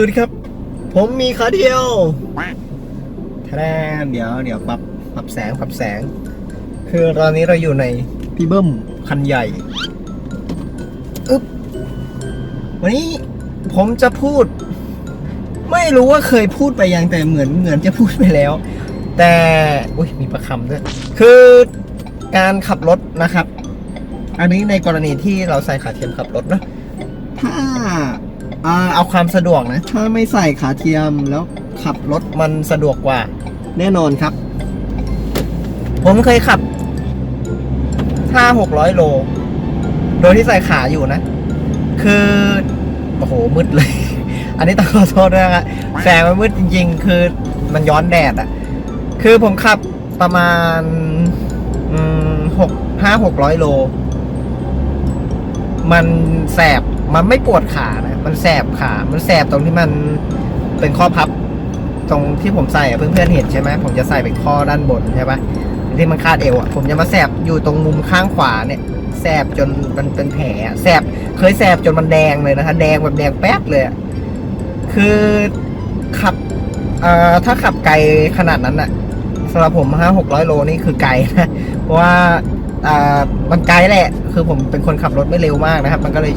วัสดีครับ ผมมีขาเดียวแทนเดี๋ยวเดี๋ยวปรับปรับแสงปรับแสง คือตอนนี้เราอยู่ในพี่เบิ้มคันใหญ่อึ๊บวันนี้ผมจะพูด ไม่รู้ว่าเคยพูดไปยังแต่เหมือนเหมือนจะพูดไปแล้ว แต่อุ้ยมีประคำด้วย คือการขับรถนะครับ อันนี้ในกรณีที่เราใส่ขาเทียมขับรถนะถ้า อ่าเอาความสะดวกนะ ถ้าไม่ใส่ขาเทียมแล้วขับรถมันสะดวกกว่า แน่นอนครับ ผมเคยขับห้าหกร้อยโล โดยที่ใส่ขาอยู่นะ คือ โอ้โห มืดเลย อันนี้ต้องขอโทษด้วยนะแสงมันมืดจริง ๆ คือมันย้อนแดดอะ่ะ คือผมขับประมาณอืมหกห้าหกร้อยโล มันแสบ มันไม่ปวดขานะ มันแสบขา มันแสบตรงที่มันเป็นข้อพับ ตรงที่ผมใส่อะเพื่อนๆเห็นใช่ไหมผมจะใส่เป็นข้อด้านบนใช่ปะที่มันคาดเอวอะผมจะมาแสบอยู่ตรงมุมข้างขวาเนี่ยแสบจนมันเป็นแผลแสบเคยแสบจนมันแดงเลยนะคะแดงแบบแดงแป๊บเลยคือขับถ้าขับไกลขนาดนั้นอะสำหรับผมห้าหกร้อยโลนี่คือไกลนะเพราะว่าอ่ามันไกลแหละ คือผมเป็นคนขับรถไม่เร็วมากนะครับ มันก็เลย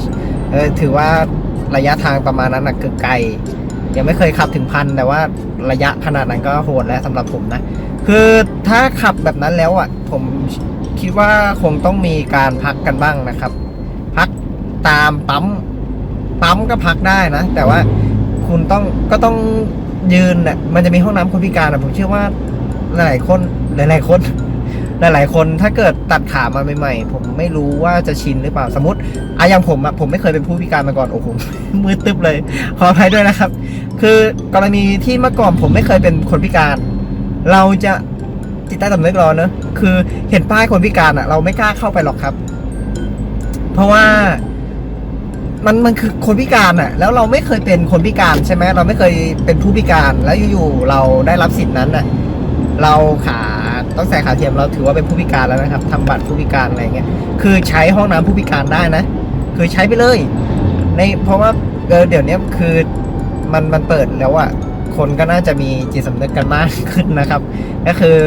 เออถือว่าระยะทางประมาณนั้นนะคือไกล ยังไม่เคยขับถึงพันแต่ว่าระยะขนาดนั้นก็โหดแล้วสำหรับผมนะ คือถ้าขับแบบนั้นแล้วอะ ผมคิดว่าคงต้องมีการพักกันบ้างนะครับ พักตามปั๊มปั๊มก็พักได้นะ แต่ว่าคุณต้องก็ต้องยืนน่ะมันจะมีห้องน้ำคนพิการอะผมเชื่อว่าหลายคนหลายๆคน หลายๆคนถ้าเกิดตัดขามาใหม่ๆ ผมไม่รู้ว่าจะชินหรือเปล่าสมมติอะอย่างผมอะผมไม่เคยเป็นผู้พิการมาก่อนโอ้โหมือตึ๊บเลย ขออภัยด้วยนะครับ คือกรณีที่เมื่อก่อนผมไม่เคยเป็นคนพิการ เราจะจิตใต้สำนึกเราเนอะคือเห็นป้ายคนพิการอะเราไม่กล้าเข้าไปหรอกครับ เพราะว่ามันมันคือคนพิการอะแล้วเราไม่เคยเป็นคนพิการใช่ไหมเราไม่เคยเป็นผู้พิการ แล้วอยู่ๆเราได้รับสิทธินั้นอะ เราขาต้องใส่ขาเทียมเราถือว่าเป็นผู้พิการแล้วนะครับทำบัตรผู้พิการอะไรเงี้ยคือใช้ห้องน้ำผู้พิการได้นะ คือใช้ไปเลย ในเพราะว่าเดี๋ยวนี้คือมันมันเปิดแล้วอะคนก็น่าจะมีจิตสำนึกกันมากขึ้นนะครับ ก็คือ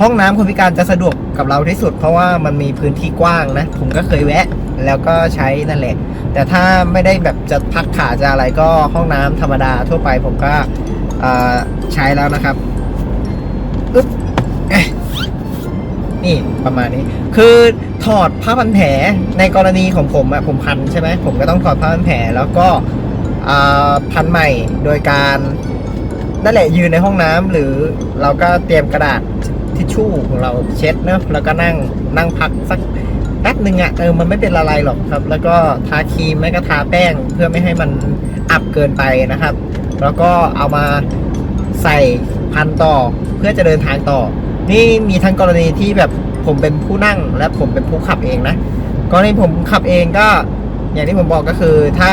ห้องน้ำคนพิการจะสะดวกกับเราที่สุด เพราะว่ามันมีพื้นที่กว้างนะ ผมก็เคยแวะ แล้วก็ใช้นั่นแหละ แต่ถ้าไม่ได้แบบจะพักขาจะอะไรก็ห้องน้ำธรรมดาทั่วไปผมก็ใช้แล้วนะครับ นี่ประมาณนี้ คือถอดผ้าพันแผลในกรณีของผมอะผมพันใช่ไหมผมก็ต้องถอดผ้าพันแผลแล้วก็พันใหม่โดยการนั่นแหละยืนในห้องน้ำหรือเราก็เตรียมกระดาษทิชชู่ของเราเช็ดเนอะแล้วก็นั่งนั่งพักสักแป๊บหนึ่งอะเออมันไม่เป็นอะไรหรอกครับ แล้วก็ทาครีมไม่ก็ทาแป้งเพื่อไม่ให้มันอับเกินไปนะครับ แล้วก็เอามาใส่พันต่อเพื่อจะเดินทางต่อ นี่มีทั้งกรณีที่แบบผมเป็นผู้นั่งและผมเป็นผู้ขับเองนะกรณีผมขับเองก็ อย่างที่ผมบอกก็คือ ถ้า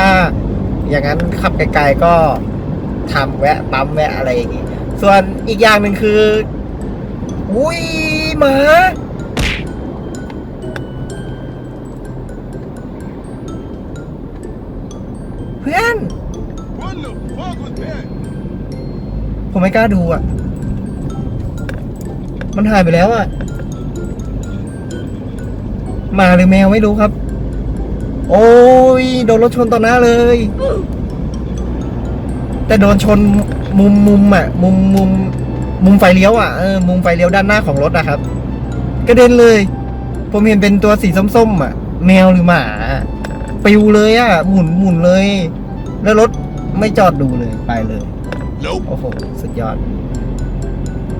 อย่างนั้นขับไกลๆก็ทำแวะปั๊มแวะอะไรอย่างงี้ ส่วนอีกอย่างหนึ่งคืออุ้ยหมาเพื่อนผมไม่กล้าดูอะ มันหายไปแล้วอะหมาหรือแมวไม่รู้ครับ โอ้ยโดนรถชนต่อหน้าเลย แต่โดนชนมุมมุมอะมุมมุมมุมไฟเลี้ยวอะเออมุมไฟเลี้ยวด้านหน้าของรถนะครับ กระเด็นเลย ผมเห็นเป็นตัวสีส้มๆอะแมวหรือหมาปิวเลยอะหมุนหมุนเลย แล้วรถไม่จอดดูเลยไปเลย Nope. โอ้โห สุดยอด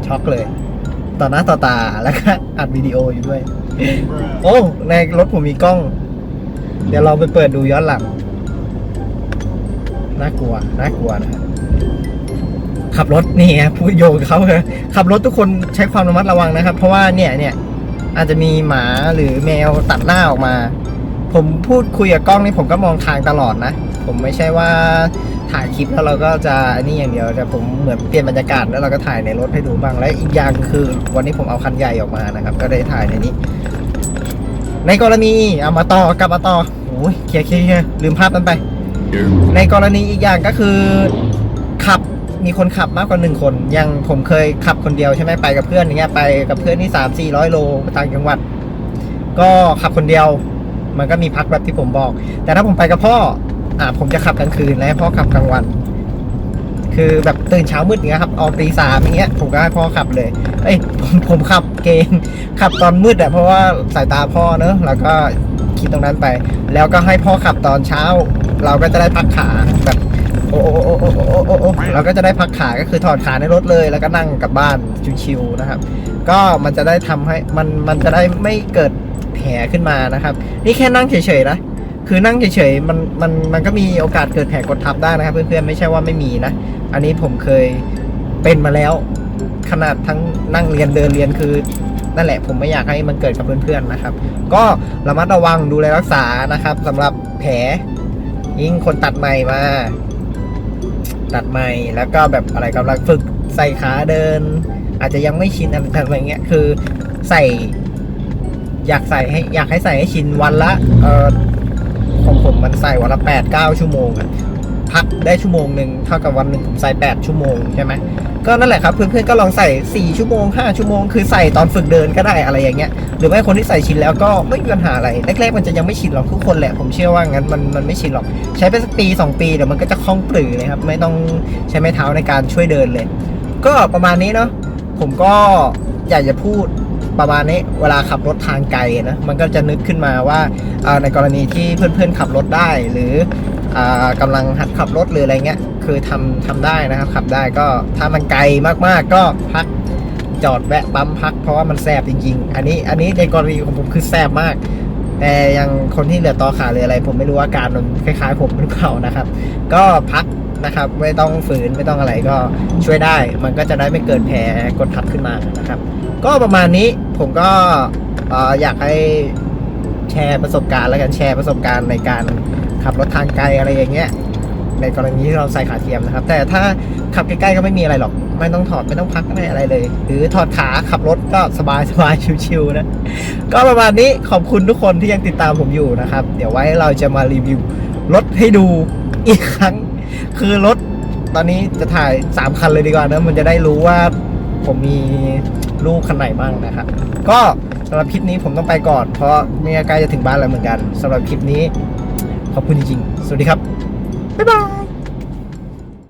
ช็อกเลย ต่อหน้าต่อตาแล้วก็อัดวิดีโออยู่ด้วย โอ้ ในรถผมมีกล้อง เดี๋ยวเราไปเปิดดูย้อนหลัง น่ากลัว น่ากลัวนะครับขับรถนี่ไงพูดโยงกับเขาเลยขับรถทุกคนใช้ความระมัดระวังนะครับ เพราะว่าเนี่ยเนี่ยอาจจะมีหมาหรือแมวตัดหน้าออกมา ผมพูดคุยกับกล้องนี่ผมก็มองทางตลอดนะ ผมไม่ใช่ว่า ถ่ายคลิปแล้วเราก็จะอันนี้อย่างเดียวแต่ผมเหมือนเปลี่ยนบรรยากาศแล้วเราก็ถ่ายในรถให้ดูบ้างและอีกอย่างคือ วันนี้ผมเอาคันใหญ่ออกมานะครับ ก็ได้ถ่ายในนี้ ในกรณีเอามาต่อกลับมาต่อโอ้ยเคลียร์เคลียร์ลืมภาพนั้นไป ในกรณีอีกอย่างก็คือ ขับมีคนขับมากกว่าหนึ่งคนอยังผมเคยขับคนเดียวใช่ไหมไปกับเพื่อนอย่างเงี้ยไปกับเพื่อนที่สามสี่ร้อยโลต่างจังหวัด ก็ขับคนเดียว มันก็มีพักแบบที่ผมบอก แต่ถ้าผมไปกับพ่อ อ่าผมจะขับกลางคืนและพ่อขับกลางวัน คือแบบตื่นเช้ามืดเงี้ยครับออกตีสามอย่างเงี้ยผมก็ให้พ่อขับเลยเอ้ยผมผมขับเกงขับตอนมืดอะเพราะว่าสายตาพ่อเนอะแล้วก็คิดตรงนั้นไป แล้วก็ให้พ่อขับตอนเช้า เราก็จะได้พักขาแบบโอ้โอ้โอ้โอ้โอ้โอ้เราก็จะได้พักขาก็คือถอดขาในรถเลย แล้วก็นั่งกลับบ้านชิวๆนะครับ ก็มันจะได้ทำให้มันมันจะได้ไม่เกิดแผลขึ้นมานะครับ นี่แค่นั่งเฉยๆนะ คือนั่งเฉยๆมันมันมันก็มีโอกาสเกิดแผลกดทับได้นะครับ เพื่อนๆไม่ใช่ว่าไม่มีนะ อันนี้ผมเคยเป็นมาแล้ว ขนาดทั้งนั่งเรียนเดินเรียนคือนั่นแหละผมไม่อยากให้มันเกิดกับเพื่อนๆนะครับ ก็ระมัดระวังดูแลรักษานะครับสำหรับแผลยิ่งคนตัดใหม่มา ตัดใหม่แล้วก็แบบอะไรกำลังฝึกใส่ขาเดิน อาจจะยังไม่ชินอะไรอะไรเงี้ยคือใส่ อยากใส่ให้อยากให้ใส่ให้ชินวันละเอ่อ ของผมมันใส่วันละแปดเก้าชั่วโมงอะพักได้ชั่วโมงหนึ่งเท่ากับวันหนึ่งผมใส่แปดชั่วโมงใช่ไหมก็นั่นแหละครับเพื่อนๆก็ลองใส่สี่ชั่วโมงห้าชั่วโมง คือใส่ตอนฝึกเดินก็ได้อะไรอย่างเงี้ยหรือไม่คนที่ใส่ชินแล้วก็ไม่มีปัญหาอะไรแรกๆมันจะยังไม่ชินหรอกทุกคนแหละผมเชื่อว่างั้นมันมันไม่ชินหรอก ใช้ไปสักปีสองปีเดี๋ยวมันก็จะคล่องปลือเลยครับไม่ต้องใช้ไม้เท้าในการช่วยเดินเลย ก็ประมาณนี้เนาะผมก็อยากจะพูด ประมาณนี้เวลาขับรถทางไกลนะมันก็จะนึกขึ้นมาว่าในกรณีที่เพื่อนๆขับรถได้ หรืออ่ากำลังหัดขับรถหรืออะไรเงี้ยคือทำทำได้นะครับขับได้ก็ถ้ามันไกลมากๆก็พักจอดแวะปั๊มพักเพราะว่ามันแสบจริง ๆ อันนี้อันนี้ในกรณีของผมคือแสบมาก แต่ยังคนที่เหลือต่อขาหรืออะไร ผมไม่รู้อาการมันคล้าย ๆ ผมหรือเปล่านะครับ ก็พักนะครับไม่ต้องฝืนไม่ต้องอะไรก็ช่วยได้ มันก็จะได้ไม่เกิดแผลกดทับขึ้นมานะครับ ก็ประมาณนี้ ผมก็เอ่ออยากให้แชร์ประสบการณ์แล้วกันแชร์ประสบการณ์ในการขับรถทางไกลอะไรอย่างเงี้ยในกรณีที่เราใส่ขาเทียมนะครับ แต่ถ้าขับใกล้ๆก็ไม่มีอะไรหรอก ไม่ต้องถอดไม่ต้องพักไม่อะไรเลย หรือถอดขาขับรถก็สบายสบายชิวๆนะ ก็ประมาณนี้ขอบคุณทุกคนที่ยังติดตามผมอยู่นะครับ เดี๋ยวไว้เราจะมารีวิวรถให้ดูอีกครั้ง คือรถตอนนี้จะถ่าย 3 คันเลยดีกว่านะ มันจะได้รู้ว่าผมมี ลูกคันไหนบ้างนะครับ ก็สำหรับคลิปนี้ผมต้องไปก่อน เพราะเมียใกล้จะถึงบ้านแล้วเหมือนกันสำหรับคลิปนี้ขอบคุณจริงๆ สวัสดีครับ บ๊ายบาย